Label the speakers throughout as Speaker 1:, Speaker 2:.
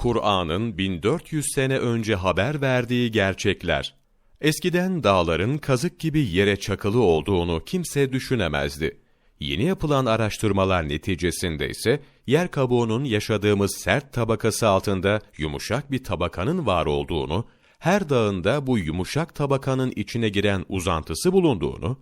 Speaker 1: Kur'an'ın 1400 sene önce haber verdiği gerçekler. Eskiden dağların kazık gibi yere çakılı olduğunu kimse düşünemezdi. Yeni yapılan araştırmalar neticesinde ise yer kabuğunun yaşadığımız sert tabakası altında yumuşak bir tabakanın var olduğunu, her dağında bu yumuşak tabakanın içine giren uzantısı bulunduğunu,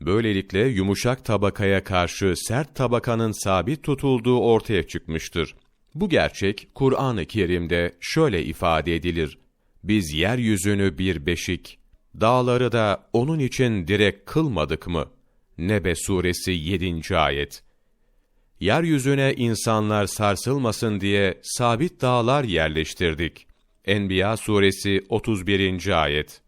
Speaker 1: böylelikle yumuşak tabakaya karşı sert tabakanın sabit tutulduğu ortaya çıkmıştır. Bu gerçek Kur'an-ı Kerim'de şöyle ifade edilir. Biz yeryüzünü bir beşik, dağları da onun için direk kılmadık mı? Nebe suresi 7. ayet. Yeryüzüne insanlar sarsılmasın diye sabit dağlar yerleştirdik. Enbiya suresi 31. ayet.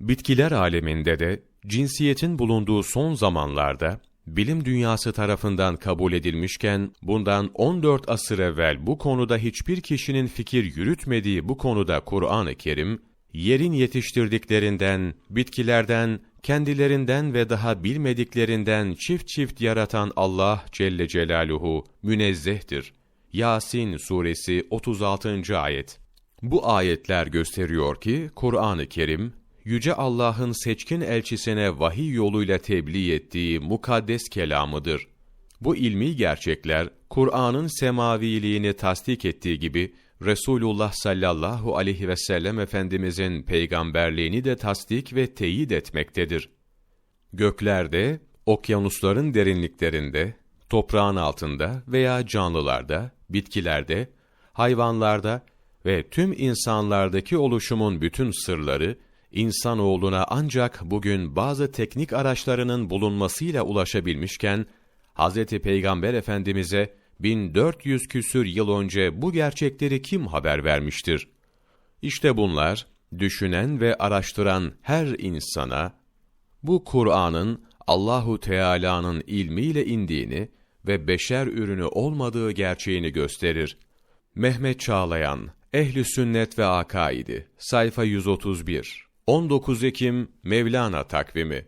Speaker 1: Bitkiler aleminde de cinsiyetin bulunduğu son zamanlarda bilim dünyası tarafından kabul edilmişken bundan 14 asır evvel bu konuda hiçbir kişinin fikir yürütmediği bu konuda Kur'an-ı Kerim yerin yetiştirdiklerinden, bitkilerden, kendilerinden ve daha bilmediklerinden çift çift yaratan Allah Celle Celaluhu münezzehtir. Yasin suresi 36. ayet. Bu ayetler gösteriyor ki Kur'an-ı Kerim Yüce Allah'ın seçkin elçisine vahiy yoluyla tebliğ ettiği mukaddes kelamıdır. Bu ilmi gerçekler, Kur'an'ın semaviliğini tasdik ettiği gibi, Resulullah sallallahu aleyhi ve sellem Efendimizin peygamberliğini de tasdik ve teyit etmektedir. Göklerde, okyanusların derinliklerinde, toprağın altında veya canlılarda, bitkilerde, hayvanlarda ve tüm insanlardaki oluşumun bütün sırları, insanoğluna ancak bugün bazı teknik araçlarının bulunmasıyla ulaşabilmişken, Hz. Peygamber Efendimiz'e 1400 küsür yıl önce bu gerçekleri kim haber vermiştir? İşte bunlar, düşünen ve araştıran her insana, bu Kur'an'ın Allahu Teala'nın ilmiyle indiğini ve beşer ürünü olmadığı gerçeğini gösterir. Mehmet Çağlayan, Ehli Sünnet ve Akaidi, sayfa 131 19 Ekim Mevlana takvimi